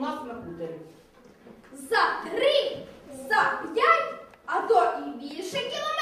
нас на хуторі. За три, за п'ять, а то і більше кілометрів.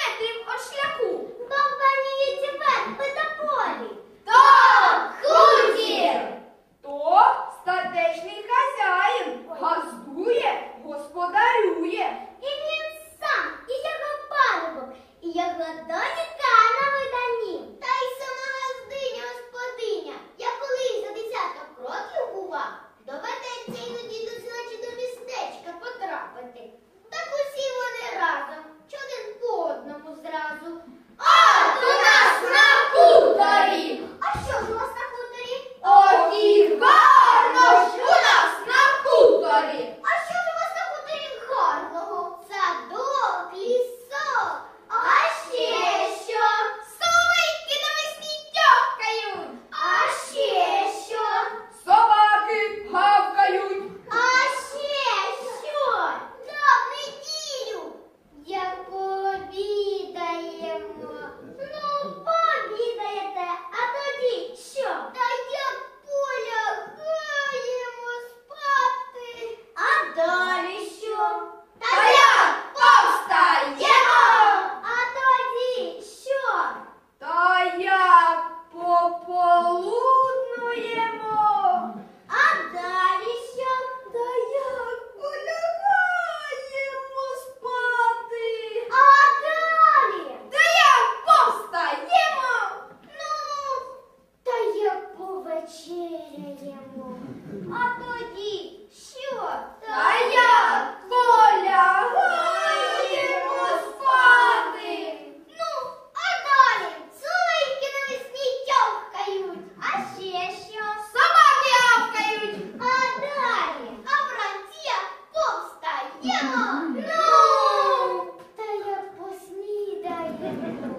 Thank you.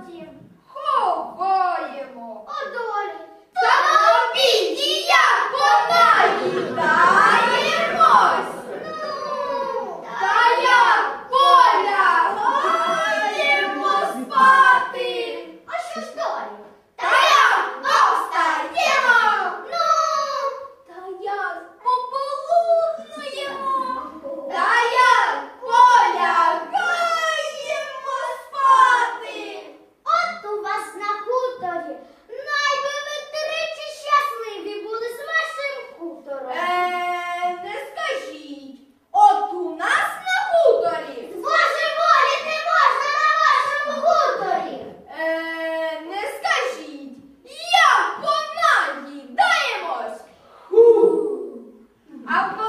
молоді. Ховаємо. Одо Algum